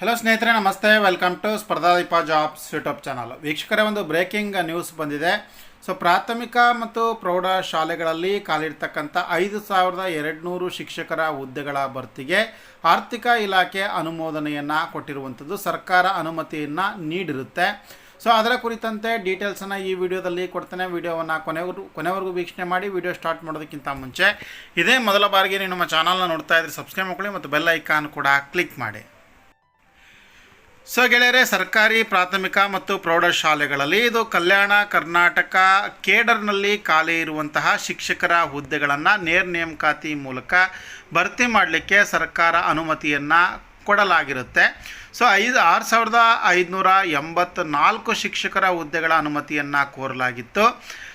Hello ಸ್ನೇಹಿತರೆ, ನಮಸ್ತೆ. Welcome to Spardhadeepa jobs YouTube channel ವೀಕ್ಷಕರೇ, ಒಂದು ಬ್ರೇಕಿಂಗ್ ನ್ಯೂಸ್ ಬಂದಿದೆ. ಸೊ ಪ್ರಾಥಮಿಕ ಮತ್ತು ಪ್ರೌಢ ಶಾಲೆಗಳಲ್ಲಿ ಕಾಲಿಡ್ತಕ್ಕಂಥ ಐದು ಸಾವಿರದ ಎರಡುನೂರು ಶಿಕ್ಷಕರ ಹುದ್ದೆಗಳ ಭರ್ತಿಗೆ ಆರ್ಥಿಕ ಇಲಾಖೆ ಅನುಮೋದನೆಯನ್ನು ಕೊಟ್ಟಿರುವಂಥದ್ದು ಸರ್ಕಾರ ಅನುಮತಿಯನ್ನು ನೀಡಿರುತ್ತೆ. ಸೊ ಅದರ ಕುರಿತಂತೆ ಡೀಟೇಲ್ಸನ್ನು ಈ ವಿಡಿಯೋದಲ್ಲಿ ಕೊಡ್ತೇನೆ. ವಿಡಿಯೋವನ್ನು ಕೊನೆವರೆಗೂ ಕೊನೆವರೆಗೂ ವೀಕ್ಷಣೆ ಮಾಡಿ. ವಿಡಿಯೋ ಸ್ಟಾರ್ಟ್ ಮಾಡೋದಕ್ಕಿಂತ ಮುಂಚೆ ಇದೇ ಮೊದಲ ಬಾರಿಗೆ ನೀವು ನಮ್ಮ ಚಾನಲ್ನ ನೋಡ್ತಾ ಇದ್ರೆ ಸಬ್ಸ್ಕ್ರೈಬ್ ಮಾಡ್ಕೊಳ್ಳಿ ಮತ್ತು ಬೆಲ್ ಐಕಾನ್ ಕೂಡ ಕ್ಲಿಕ್ ಮಾಡಿ. ಸೊ ಗೆಳೆಯರೆ, ಸರ್ಕಾರಿ, ಪ್ರಾಥಮಿಕ ಮತ್ತು ಪ್ರೌಢಶಾಲೆಗಳಲ್ಲಿ ಇದು ಕಲ್ಯಾಣ, ಕರ್ನಾಟಕ, ಕೇಡರ್ನಲ್ಲಿ ಖಾಲಿ ಇರುವಂತಹ ಶಿಕ್ಷಕರ ಹುದ್ದೆಗಳನ್ನು ನೇರ ನೇಮಕಾತಿ ಮೂಲಕ ಭರ್ತಿ ಮಾಡಲಿಕ್ಕೆ ಸರ್ಕಾರ ಅನುಮತಿಯನ್ನು ಕೊಡಲಾಗಿರುತ್ತೆ. ಸೊ ಐದು, ಆರು ಸಾವಿರದ ಐದುನೂರ ಎಂಬತ್ನಾಲ್ಕು ಶಿಕ್ಷಕರ ಹುದ್ದೆಗಳ ಅನುಮತಿಯನ್ನು ಕೋರಲಾಗಿತ್ತು.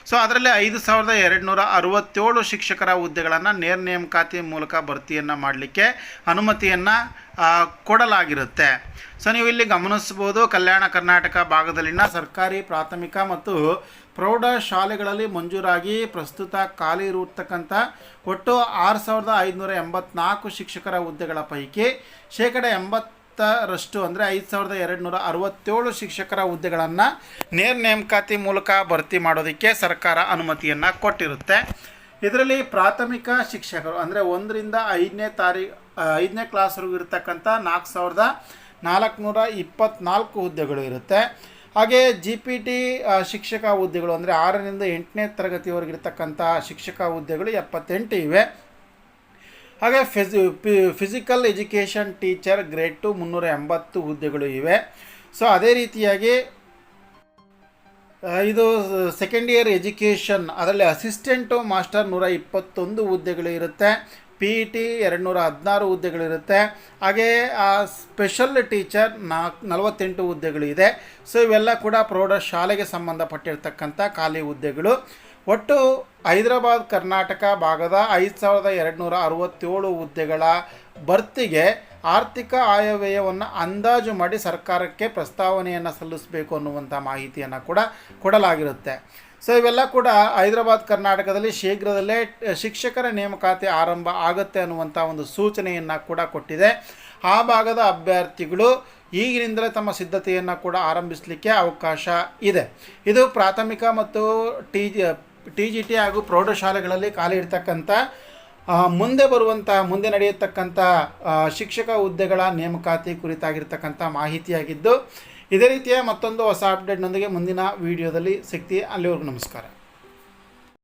ಸೊ ಅದರಲ್ಲಿ ಐದು ಸಾವಿರದ ಎರಡು ನೂರ ಅರವತ್ತೇಳು ಶಿಕ್ಷಕರ ಹುದ್ದೆಗಳನ್ನು ನೇರ ನೇಮಕಾತಿ ಮೂಲಕ ಭರ್ತಿಯನ್ನು ಮಾಡಲಿಕ್ಕೆ ಅನುಮತಿಯನ್ನು ಕೊಡಲಾಗಿರುತ್ತೆ. ಸೊ ನೀವು ಇಲ್ಲಿ ಗಮನಿಸ್ಬೋದು ಕಲ್ಯಾಣ ಕರ್ನಾಟಕ ಭಾಗದಲ್ಲಿನ ಸರ್ಕಾರಿ, ಪ್ರಾಥಮಿಕ ಮತ್ತು ಪ್ರೌಢ ಶಾಲೆಗಳಲ್ಲಿ ಮಂಜೂರಾಗಿ ಪ್ರಸ್ತುತ ಖಾಲಿ ಇರತಕ್ಕಂಥ ಒಟ್ಟು ಆರು ಸಾವಿರದ ಐದುನೂರ ಎಂಬತ್ನಾಲ್ಕು ಶಿಕ್ಷಕರ ಹುದ್ದೆಗಳ ಪೈಕಿ ಶೇಕಡ ಎಂಬತ್ತರಷ್ಟು ಅಂದರೆ ಐದು ಸಾವಿರದ ಎರಡು ನೂರ ಅರವತ್ತೇಳು ಶಿಕ್ಷಕರ ಹುದ್ದೆಗಳನ್ನು ನೇರ ನೇಮಕಾತಿ ಮೂಲಕ ಭರ್ತಿ ಮಾಡೋದಕ್ಕೆ ಸರ್ಕಾರ ಅನುಮತಿಯನ್ನು ಕೊಟ್ಟಿರುತ್ತೆ. ಇದರಲ್ಲಿ ಪ್ರಾಥಮಿಕ ಶಿಕ್ಷಕರು ಅಂದರೆ ಒಂದರಿಂದ ಐದನೇ ತಾರೀಖ ಐದನೇ ಕ್ಲಾಸ್ವರೆಗೂ ಇರತಕ್ಕಂಥ ನಾಲ್ಕು ಸಾವಿರದ ನಾಲ್ಕುನೂರ ಇಪ್ಪತ್ತ್ನಾಲ್ಕು ಹುದ್ದೆಗಳು ಇರುತ್ತೆ. ಹಾಗೆ ಜಿ ಪಿ ಟಿ ಶಿಕ್ಷಕ ಹುದ್ದೆಗಳು ಅಂದರೆ ಆರರಿಂದ ಎಂಟನೇ ತರಗತಿವರೆಗಿರ್ತಕ್ಕಂಥ ಶಿಕ್ಷಕ ಹುದ್ದೆಗಳು ಎಪ್ಪತ್ತೆಂಟು ಇವೆ. ಹಾಗೆ fuzzy physical education teacher grade two ಮುನ್ನೂರ ಎಂಬತ್ತು ಹುದ್ದೆಗಳು ಇವೆ. ಸೊ ಅದೇ ರೀತಿಯಾಗಿ ಇದು ಸೆಕೆಂಡ್ ಇಯರ್ ಎಜುಕೇಷನ್ ಅದರಲ್ಲಿ ಅಸಿಸ್ಟೆಂಟು ಮಾಸ್ಟರ್ ನೂರ ಇಪ್ಪತ್ತೊಂದು ಹುದ್ದೆಗಳು ಇರುತ್ತೆ. ಪಿ ಇ ಟಿ ಎರಡು ನೂರ ಹದಿನಾರು ಹುದ್ದೆಗಳಿರುತ್ತೆ ಹಾಗೇ, ಆ ಸ್ಪೆಷಲ್ ಟೀಚರ್ ನಾಲ್ಕು ನಲವತ್ತೆಂಟು ಹುದ್ದೆಗಳು ಇದೆ. ಸೊ ಇವೆಲ್ಲ ಕೂಡ ಪ್ರೌಢ ಶಾಲೆಗೆ ಸಂಬಂಧಪಟ್ಟಿರ್ತಕ್ಕಂಥ ಖಾಲಿ ಹುದ್ದೆಗಳು. ಒಟ್ಟು ಹೈದರಾಬಾದ್, ಕರ್ನಾಟಕ ಭಾಗದ ಐದು ಸಾವಿರದ ಎರಡು ನೂರ ಅರವತ್ತೇಳು ಹುದ್ದೆಗಳ ಭರ್ತಿಗೆ ಆರ್ಥಿಕ ಆಯವ್ಯಯವನ್ನು ಅಂದಾಜು ಮಾಡಿ ಸರ್ಕಾರಕ್ಕೆ ಪ್ರಸ್ತಾವನೆಯನ್ನು ಸಲ್ಲಿಸಬೇಕು ಅನ್ನುವಂಥ ಮಾಹಿತಿಯನ್ನು ಕೂಡ ಕೊಡಲಾಗಿರುತ್ತೆ. ಸೊ ಇವೆಲ್ಲ ಕೂಡ ಹೈದರಾಬಾದ್, ಕರ್ನಾಟಕದಲ್ಲಿ ಶೀಘ್ರದಲ್ಲೇ ಶಿಕ್ಷಕರ ನೇಮಕಾತಿ ಆರಂಭ ಆಗುತ್ತೆ ಅನ್ನುವಂಥ ಒಂದು ಸೂಚನೆಯನ್ನು ಕೂಡ ಕೊಟ್ಟಿದೆ. ಆ ಭಾಗದ ಅಭ್ಯರ್ಥಿಗಳು ಈಗಿನಿಂದಲೇ ತಮ್ಮ ಸಿದ್ಧತೆಯನ್ನು ಕೂಡ ಆರಂಭಿಸಲಿಕ್ಕೆ ಅವಕಾಶ ಇದೆ. ಇದು ಪ್ರಾಥಮಿಕ ಮತ್ತು ಟಿ ಟಿ ಜಿ ಟಿ ಹಾಗೂ ಪ್ರೌಢಶಾಲೆಗಳಲ್ಲಿ ಖಾಲಿ ಇರ್ತಕ್ಕಂಥ ಮುಂದೆ ಬರುವಂಥ, ಮುಂದೆ ನಡೆಯತಕ್ಕಂಥ ಶಿಕ್ಷಕ ಹುದ್ದೆಗಳ ನೇಮಕಾತಿ ಕುರಿತಾಗಿರ್ತಕ್ಕಂಥ ಮಾಹಿತಿಯಾಗಿದ್ದು, ಇದೇ ರೀತಿಯ ಮತ್ತೊಂದು ಹೊಸ ಅಪ್ಡೇಟ್ನೊಂದಿಗೆ ಮುಂದಿನ ವಿಡಿಯೋದಲ್ಲಿ ಸಿಗ್ತೀವಿ. ಅಲ್ಲಿವರೆಗೂ ನಮಸ್ಕಾರ.